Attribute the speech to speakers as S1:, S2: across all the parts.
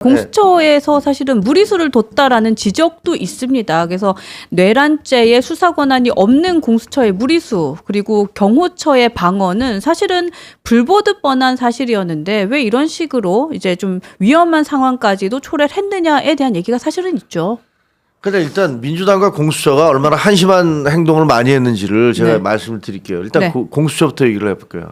S1: 공수처에서 사실은 무리수를 뒀다라는 지적도 있습니다. 그래서 뇌란죄의 수사 권한이 없는 공수처의 무리수 그리고 경호처의 방어는 사실은 불보듯 뻔한 사실이었는데 왜 이런 식으로 이제 좀 위험한 상황까지도 초래를 했느냐에 대한 얘기가 사실은 있죠.
S2: 근데 일단 민주당과 공수처가 얼마나 한심한 행동을 많이 했는지를 제가
S1: 네.
S2: 말씀을 드릴게요. 일단
S1: 네.
S2: 고- 공수처부터 얘기를 해볼게요.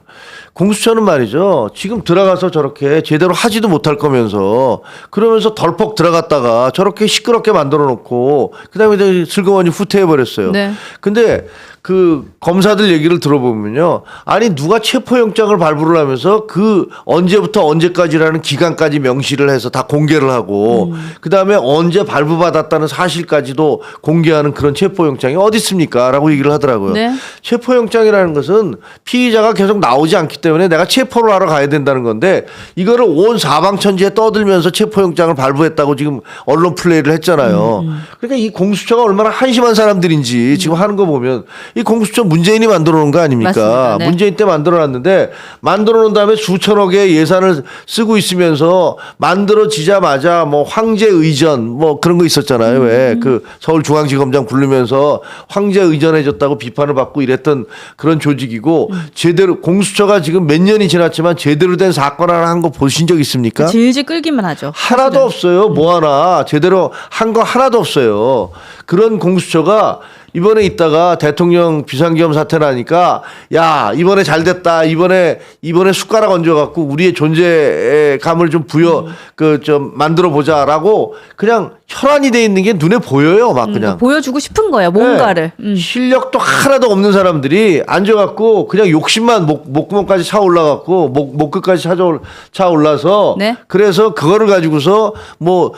S2: 공수처는 말이죠. 지금 들어가서 저렇게 제대로 하지도 못할 거면서 그러면서 덜컥 들어갔다가 저렇게 시끄럽게 만들어 놓고 그다음에 슬그머니 후퇴해 버렸어요.
S1: 네.
S2: 근데 그 검사들 얘기를 들어보면요. 아니 누가 체포영장을 발부를 하면서 그 언제부터 언제까지라는 기간까지 명시를 해서 다 공개를 하고 그다음에 언제 발부받았다는 사실까지도 공개하는 그런 체포영장이 어디 있습니까 라고 얘기를 하더라고요.
S1: 네.
S2: 체포영장이라는 것은 피의자가 계속 나오지 않기 때문에 내가 체포를 하러 가야 된다는 건데 이거를 온 사방천지에 떠들면서 체포영장을 발부했다고 지금 언론 플레이를 했잖아요. 그러니까 이 공수처가 얼마나 한심한 사람들인지 지금 하는 거 보면 이 공수처 문재인이 만들어 놓은 거 아닙니까?
S1: 네.
S2: 문재인 때 만들어 놨는데 만들어 놓은 다음에 수천억의 예산을 쓰고 있으면서 만들어지자마자 뭐 황제 의전 뭐 그런 거 있었잖아요. 왜그 서울중앙지검장 부르면서 황제 의전해줬다고 비판을 받고 이랬던 그런 조직이고 제대로 공수처가 지금 몇 년이 지났지만 제대로 된 사건 하나 한 거 보신 적 있습니까?
S1: 질질 끌기만 하죠.
S2: 하나도 없어요. 뭐 하나 제대로 한 거 하나도 없어요. 그런 공수처가 이번에 있다가 대통령 비상계엄 사태 나니까 야 이번에 잘 됐다 이번에 이번에 숟가락 얹어 갖고 우리의 존재감을 좀 부여 그좀 만들어 보자라고 그냥 혈안이 돼 있는 게 눈에 보여요 막 그냥
S1: 보여주고 싶은 거예요. 뭔가를.
S2: 네.
S1: 음.
S2: 실력도 하나도 없는 사람들이 앉아갖고 그냥 욕심만 목, 목구멍까지 차 올라갖고 목, 목끝까지 차, 올- 차 올라서
S1: 네.
S2: 그래서 그거를 가지고서 뭐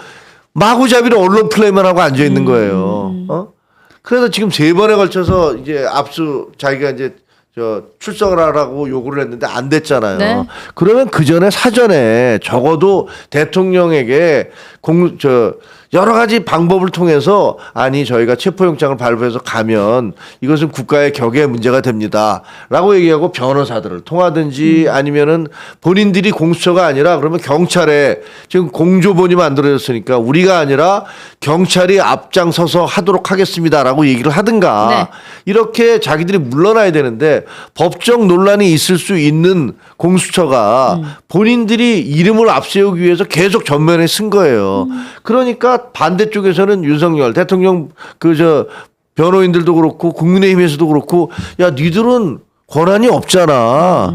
S2: 마구잡이로 언론 플레이만 하고 앉아
S1: 음.
S2: 있는 거예요. 어? 그래서 지금 세 번에 걸쳐서 이제 압수 자기가 이제 저 출석을 하라고 요구를 했는데 안 됐잖아요.
S1: 네.
S2: 그러면 그 전에 사전에 적어도 대통령에게 공, 저, 여러 가지 방법을 통해서 아니 저희가 체포영장을 발부해서 가면 이것은 국가의 격의 문제가 됩니다. 라고 얘기하고 변호사들을 통하든지 아니면은 본인들이 공수처가 아니라 그러면 경찰에 지금 공조본이 만들어졌으니까 우리가 아니라 경찰이 앞장서서 하도록 하겠습니다라고 얘기를 하든가
S1: 네.
S2: 이렇게 자기들이 물러나야 되는데 법적 논란이 있을 수 있는 공수처가 본인들이 이름을 앞세우기 위해서 계속 전면에 쓴 거예요. 그러니까 반대쪽에서는 윤석열 대통령 그 저 변호인들도 그렇고 국민의힘에서도 그렇고 야 니들은 권한이 없잖아.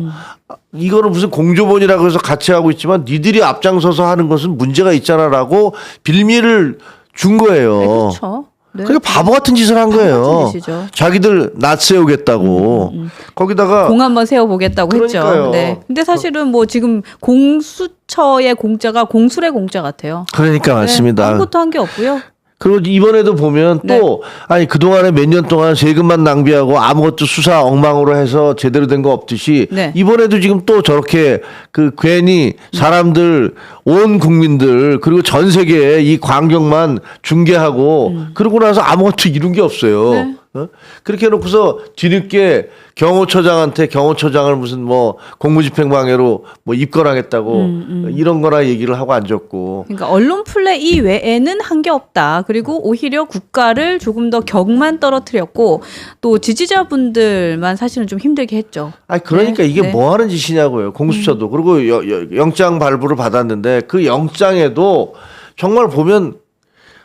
S2: 이거는 무슨 공조본이라고 해서 같이 하고 있지만 니들이 앞장서서 하는 것은 문제가 있잖아라고 빌미를 준 거예요.
S1: 네, 그렇죠. 네.
S2: 그게 바보 같은 짓을 한 거예요.
S1: 짓이죠.
S2: 자기들 낯 세우겠다고. 거기다가
S1: 공 한번 세워보겠다고 했죠.
S2: 그러니까요.
S1: 네. 근데 사실은 뭐 지금 공수처의 공짜가 공술의 공짜 같아요.
S2: 그러니까
S1: 네,
S2: 맞습니다.
S1: 아무것도 한 게 없고요.
S2: 그리고 이번에도 보면
S1: 네.
S2: 또 아니 그동안에 몇 년 동안 세금만 낭비하고 아무것도 수사 엉망으로 해서 제대로 된 거 없듯이
S1: 네.
S2: 이번에도 지금 또 저렇게 그 괜히 사람들 온 국민들 그리고 전 세계에 이 광경만 중계하고 그러고 나서 아무것도 이룬 게 없어요.
S1: 네.
S2: 어? 그렇게 해놓고서 뒤늦게 경호처장한테 경호처장을 무슨 뭐 공무집행방해로 뭐 입건하겠다고 이런 거나 얘기를 하고 앉았고
S1: 그러니까 언론 플레이 외에는 한 게 없다. 그리고 오히려 국가를 조금 더 격만 떨어뜨렸고 또 지지자분들만 사실은 좀 힘들게 했죠.
S2: 아니 그러니까
S1: 네,
S2: 이게
S1: 네.
S2: 뭐 하는 짓이냐고요. 공수처도 그리고 여- 여- 영장 발부를 받았는데 그 영장에도 정말 보면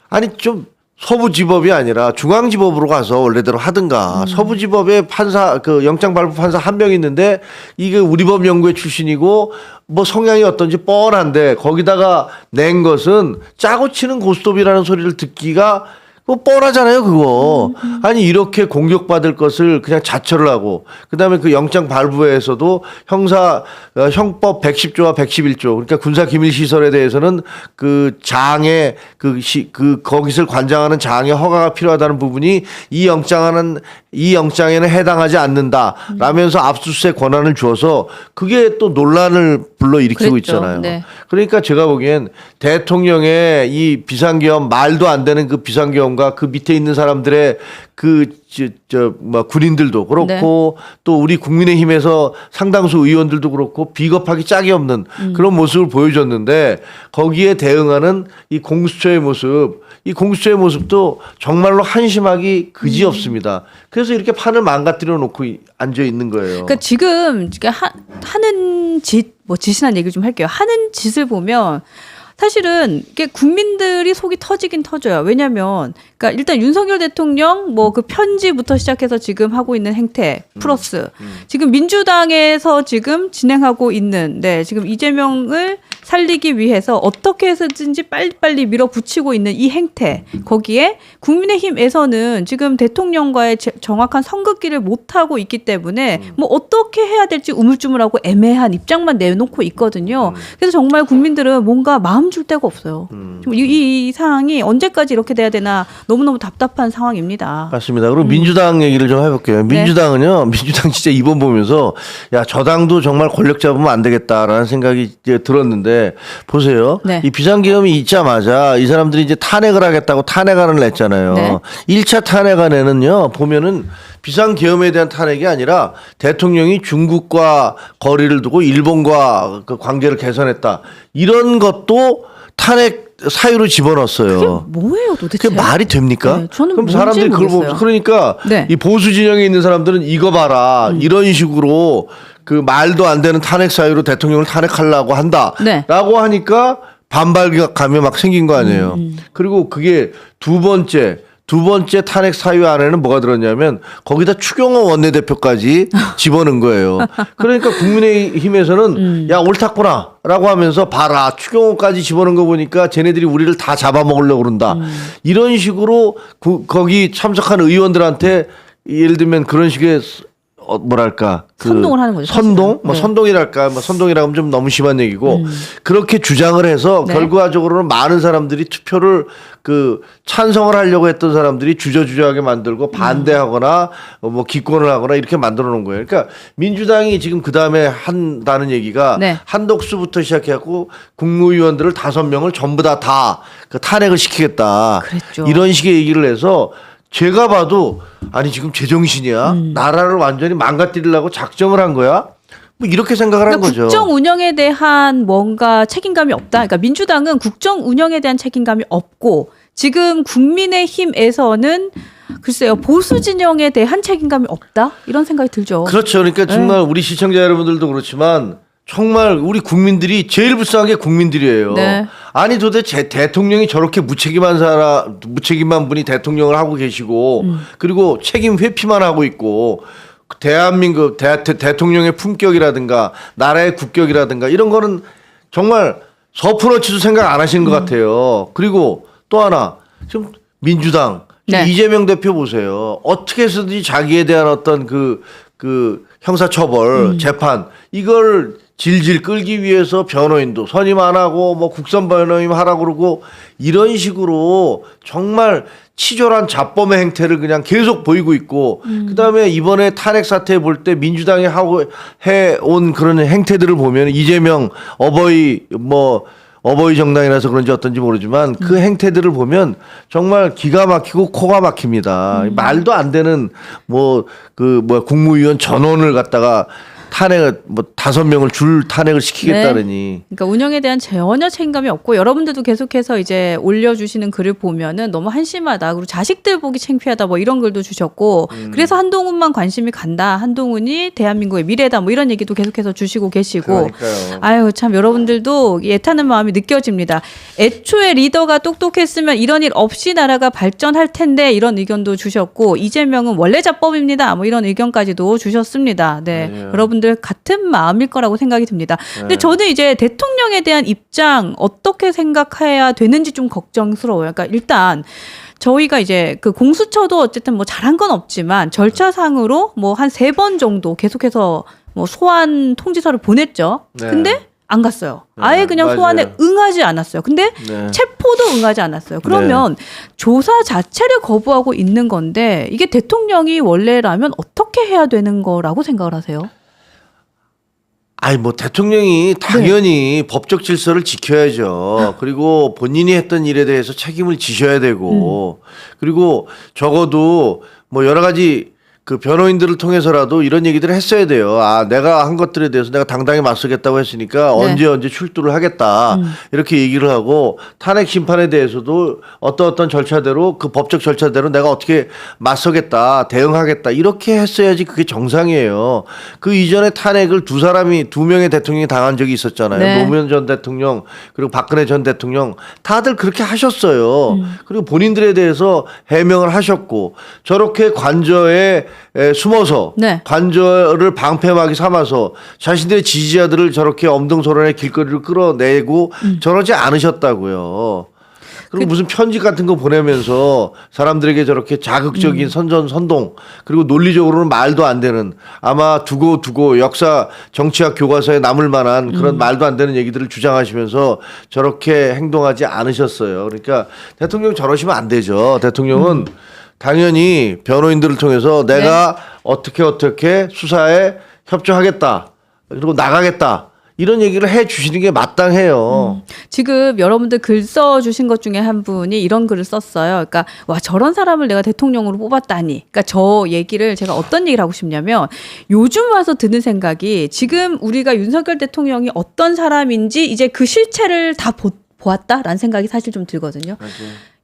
S2: 아니 좀 서부지법이 아니라 중앙지법으로 가서 원래대로
S1: 음.
S2: 하든가 서부지법에 판사 그 영장 발부 판사 한 명 있는데 이게 우리 법 연구회 출신이고 뭐 성향이 어떤지 뻔한데 거기다가 낸 것은 짜고 치는 고스톱이라는 소리를 듣기가 뭐 뻔하잖아요, 그거. 아니 이렇게 공격받을 것을 그냥 자처를 하고 그다음에 그 영장 발부에서도 형사 어, 형법 110조와 111조 그러니까 군사 기밀 시설에 대해서는 그 장의 그그 그 거기서 관장하는 장의 허가가 필요하다는 부분이 이 영장하는 이 영장에는 해당하지 않는다 라면서 압수수색 권한을 주어서 그게 또 논란을 불러 일으키고
S1: 그랬죠.
S2: 있잖아요.
S1: 네.
S2: 그러니까 제가 보기엔 대통령의 이 비상계엄 말도 안 되는 그 비상계엄과 그 밑에 있는 사람들의 그저뭐 군인들도 그렇고 또 우리 국민의힘에서 상당수 의원들도 그렇고 비겁하기 짝이 없는 그런 모습을 보여줬는데 거기에 대응하는 이 공수처의 모습 이 공수처의 모습도 정말로 한심하기 그지 없습니다. 그래서 이렇게 판을 망가뜨려 놓고 이- 앉아 있는 거예요.
S1: 그러니까 지금 하, 하는 짓, 뭐 짓이란 얘기를 좀 할게요. 하는 짓을 보면 사실은 이게 국민들이 속이 터지긴 터져요. 왜냐하면 그러니까 일단 윤석열 대통령 뭐 그 편지부터 시작해서 지금 하고 있는 행태 플러스. 지금 민주당에서 지금 진행하고 있는 네 지금 이재명을 살리기 위해서 어떻게 해서든지 빨리빨리 밀어붙이고 있는 이 행태. 거기에 국민의힘에서는 지금 대통령과의 제- 정확한 선긋기를 못 하고 있기 때문에 뭐 어떻게 해야 될지 우물쭈물하고 애매한 입장만 내놓고 있거든요. 그래서 정말 국민들은 뭔가 마음 줄 데가 없어요. 이, 이, 이 상황이 언제까지 이렇게 돼야 되나 너무너무 답답한 상황입니다.
S2: 맞습니다. 그리고 민주당 얘기를 좀 해볼게요.
S1: 네.
S2: 민주당은요, 민주당 진짜 이번 보면서 야, 저 당도 정말 권력 잡으면 안 되겠다라는 생각이 이제 들었는데 보세요.
S1: 네.
S2: 이 비상계엄이 있자마자 이 사람들이 이제 탄핵을 하겠다고 탄핵안을 냈잖아요.
S1: 네.
S2: 일 1차 탄핵안에는요, 보면은 비상계엄에 대한 탄핵이 아니라 대통령이 중국과 거리를 두고 일본과 그 관계를 개선했다. 이런 것도 탄핵 사유로 집어넣었어요.
S1: 뭐예요 도대체?
S2: 그게 말이 됩니까?
S1: 네, 저는
S2: 그럼 사람들이 그걸
S1: 모르겠어요.
S2: 보면 그러니까
S1: 네.
S2: 이 보수 진영에 있는 사람들은 이거 봐라
S1: 음.
S2: 이런 식으로 그 말도 안 되는 탄핵 사유로 대통령을 탄핵하려고 한다라고
S1: 네.
S2: 하니까 반발감이 막 생긴 거 아니에요.
S1: 음,
S2: 그리고 그게 두 번째 두 번째 탄핵 사유 안에는 뭐가 들었냐면 거기다 추경호 원내대표까지 집어넣은 거예요. 그러니까 국민의힘에서는
S1: 음.
S2: 야 옳았구나라고 하면서 봐라 추경호까지 집어넣은 거 보니까 쟤네들이 우리를 다 잡아먹으려고 그런다.
S1: 음.
S2: 이런 식으로 구- 거기 참석한 의원들한테 예를 들면 그런 식의 어, 뭐랄까 그
S1: 선동을 하는 거죠,
S2: 선동
S1: 사실은.
S2: 뭐
S1: 네.
S2: 선동이랄까 뭐 선동이라고 하면 좀 너무 심한 얘기고 그렇게 주장을 해서
S1: 네.
S2: 결과적으로는 많은 사람들이 투표를 그 찬성을 하려고 했던 사람들이 주저주저하게 만들고 반대하거나 어, 뭐 기권을 하거나 이렇게 만들어 놓은 거예요. 그러니까 민주당이 지금 그 다음에 한다는 얘기가
S1: 네.
S2: 한독수부터 시작해갖고 국무위원들을 다섯 명을 전부 다다그 탄핵을 시키겠다.
S1: 그랬죠.
S2: 이런 식의 얘기를 해서 제가 봐도 아니 지금 제정신이야
S1: 음.
S2: 나라를 완전히 망가뜨리려고 작정을 한 거야 뭐 이렇게 생각을 한
S1: 그러니까
S2: 거죠.
S1: 국정 운영에 대한 뭔가 책임감이 없다. 그러니까 민주당은 국정 운영에 대한 책임감이 없고 지금 국민의힘에서는 글쎄요 보수 진영에 대한 책임감이 없다 이런 생각이 들죠.
S2: 그렇죠. 그러니까
S1: 네.
S2: 정말 우리 시청자 여러분들도 그렇지만 정말 우리 국민들이 제일 불쌍한 게 국민들이에요.
S1: 네.
S2: 아니 도대체 대통령이 저렇게 무책임한 사람, 무책임한 분이 대통령을 하고 계시고
S1: 음.
S2: 그리고 책임 회피만 하고 있고 대한민국 대, 대, 대통령의 품격이라든가 나라의 국격이라든가 이런 거는 정말 서프러치도 생각 안 하시는
S1: 음.
S2: 것 같아요. 그리고 또 하나 지금 민주당
S1: 네.
S2: 이재명 대표 보세요. 어떻게 해서든지 자기에 대한 어떤 그, 그 형사처벌,
S1: 음.
S2: 재판, 이걸 질질 끌기 위해서 변호인도 선임 안 하고 뭐 국선 변호인 하라고 그러고 이런 식으로 정말 치졸한 잡범의 행태를 그냥 계속 보이고 있고
S1: 음.
S2: 그다음에 이번에 탄핵 사태 볼 때 민주당이 하고 해 온 그런 행태들을 보면 이재명 어버이 뭐 어버이 정당이라서 그런지 어떤지 모르지만 그
S1: 음.
S2: 행태들을 보면 정말 기가 막히고 코가 막힙니다.
S1: 음.
S2: 말도 안 되는 뭐 그 뭐 국무위원 전원을 갖다가 탄핵을 뭐 다섯 명을 줄 탄핵을 시키겠다느니
S1: 그러니까 운영에 대한 전혀 책임감이 없고 여러분들도 계속해서 이제 올려주시는 글을 보면은 너무 한심하다 그리고 자식들 보기 창피하다 뭐 이런 글도 주셨고
S2: 음.
S1: 그래서 한동훈만 관심이 간다 한동훈이 대한민국의 미래다 뭐 이런 얘기도 계속해서 주시고 계시고
S2: 그러니까요.
S1: 아유 참 여러분들도 애타는 마음이 느껴집니다. 애초에 리더가 똑똑했으면 이런 일 없이 나라가 발전할 텐데 이런 의견도 주셨고 이재명은 원래 자법입니다. 뭐 이런 의견까지도 주셨습니다. 네,
S2: 맞아요.
S1: 여러분 들 같은 마음일 거라고 생각이 듭니다. 근데
S2: 네.
S1: 저는 이제 대통령에 대한 입장 어떻게 생각해야 되는지 좀 걱정스러워요. 그러니까 일단 저희가 이제 그 공수처도 어쨌든 뭐 잘한 건 없지만 절차상으로 뭐 한 세 번 정도 계속해서 뭐 소환 통지서를 보냈죠.
S2: 네.
S1: 근데 안 갔어요. 아예
S2: 네,
S1: 그냥
S2: 맞아요.
S1: 소환에 응하지 않았어요. 근데
S2: 네.
S1: 체포도 응하지 않았어요. 그러면 조사 자체를 거부하고 있는 건데 이게 대통령이 원래라면 어떻게 해야 되는 거라고 생각을 하세요?
S2: 아니 뭐 대통령이 당연히 법적 질서를 지켜야죠. 그리고 본인이 했던 일에 대해서 책임을 지셔야 되고. 그리고 적어도 뭐 여러 가지 그 변호인들을 통해서라도 이런 얘기들을 했어야 돼요. 아, 내가 한 것들에 대해서 내가 당당히 맞서겠다고 했으니까
S1: 네.
S2: 언제 언제 출두를 하겠다. 이렇게 얘기를 하고 탄핵 심판에 대해서도 어떤 어떤 절차대로 그 법적 절차대로 내가 어떻게 맞서겠다, 대응하겠다. 이렇게 했어야지 그게 정상이에요. 그 이전에 탄핵을 두 사람이 두 명의 대통령이 당한 적이 있었잖아요.
S1: 네.
S2: 노무현 전 대통령 그리고 박근혜 전 대통령 다들 그렇게 하셨어요.
S1: 음.
S2: 그리고 본인들에 대해서 해명을 하셨고 저렇게 관저에 에, 숨어서
S1: 네.
S2: 관저를 방패막이 삼아서 자신들의 지지자들을 저렇게 엄동소란의 길거리를 끌어내고
S1: 음.
S2: 저러지 않으셨다고요.
S1: 그
S2: 그리고 무슨 편지 같은 거 보내면서 사람들에게 저렇게 자극적인
S1: 음.
S2: 선전 선동 그리고 논리적으로는 말도 안 되는 아마 두고 두고 역사 정치학 교과서에 남을 만한
S1: 음.
S2: 그런 말도 안 되는 얘기들을 주장하시면서 저렇게 행동하지 않으셨어요. 그러니까 대통령 저러시면 안 되죠. 대통령은 당연히 변호인들을 통해서 내가 어떻게 어떻게 수사에 협조하겠다. 그리고 나가겠다. 이런 얘기를 해 주시는 게 마땅해요.
S1: 지금 여러분들 글 써주신 것 중에 한 분이 이런 글을 썼어요. 그러니까 와 저런 사람을 내가 대통령으로 뽑았다니. 그러니까 저 얘기를 제가 어떤 얘기를 하고 싶냐면 요즘 와서 드는 생각이 지금 우리가 윤석열 대통령이 어떤 사람인지 이제 그 실체를 다 보, 보았다라는 생각이 사실 좀 들거든요.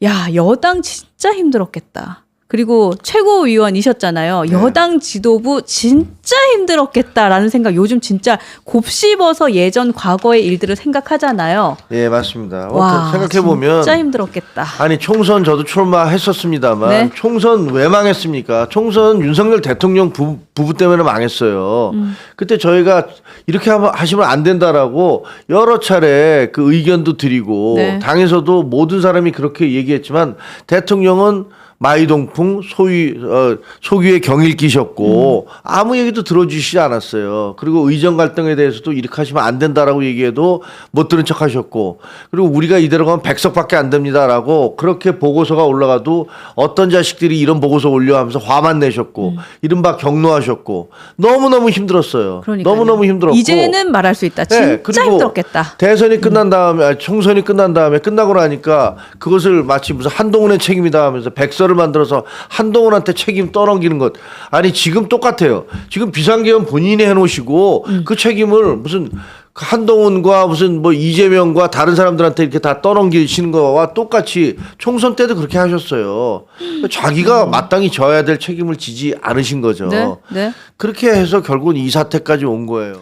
S1: 야 여당 진짜 힘들었겠다. 그리고 최고위원이셨잖아요. 여당 지도부 진짜 힘들었겠다라는 생각 요즘 진짜 곱씹어서 예전 과거의 일들을 생각하잖아요.
S2: 예, 맞습니다.
S1: 와,
S2: 생각해 보면
S1: 진짜 힘들었겠다.
S2: 아니 총선 저도 출마했었습니다만
S1: 네.
S2: 총선 왜 망했습니까? 총선 윤석열 대통령 부, 부부 때문에 망했어요.
S1: 음.
S2: 그때 저희가 이렇게 하시면 안 된다라고 여러 차례 그 의견도 드리고
S1: 네.
S2: 당에서도 모든 사람이 그렇게 얘기했지만 대통령은 마이동풍 소위 어, 소규의 경일 끼셨고 아무 얘기도 들어주시지 않았어요. 그리고 의정 갈등에 대해서도 이렇게 하시면 안 된다라고 얘기해도 못 들은 척하셨고 그리고 우리가 이대로 가면 백석밖에 안 됩니다라고 그렇게 보고서가 올라가도 어떤 자식들이 이런 보고서 올려하면서 화만 내셨고 이른바 경로하셨고 너무 너무 힘들었어요.
S1: 그러니까요.
S2: 너무 너무 힘들었고
S1: 이제는 말할 수 있다. 진짜
S2: 네, 그리고
S1: 힘들었겠다.
S2: 대선이 끝난 다음에 아니, 총선이 끝난 다음에 끝나고 나니까 그것을 마치 무슨 한동훈의 책임이다 하면서 백 서를 만들어서 한동훈한테 책임 떠넘기는 것 아니 지금 똑같아요. 지금 비상계엄 본인이 해놓으시고
S1: 음.
S2: 그 책임을 무슨 한동훈과 무슨 뭐 이재명과 다른 사람들한테 이렇게 다 떠넘기시는 거와 똑같이 총선 때도 그렇게 하셨어요. 자기가 마땅히 져야 될 책임을 지지 않으신 거죠.
S1: 네, 네.
S2: 그렇게 해서 결국은 이 사태까지 온 거예요.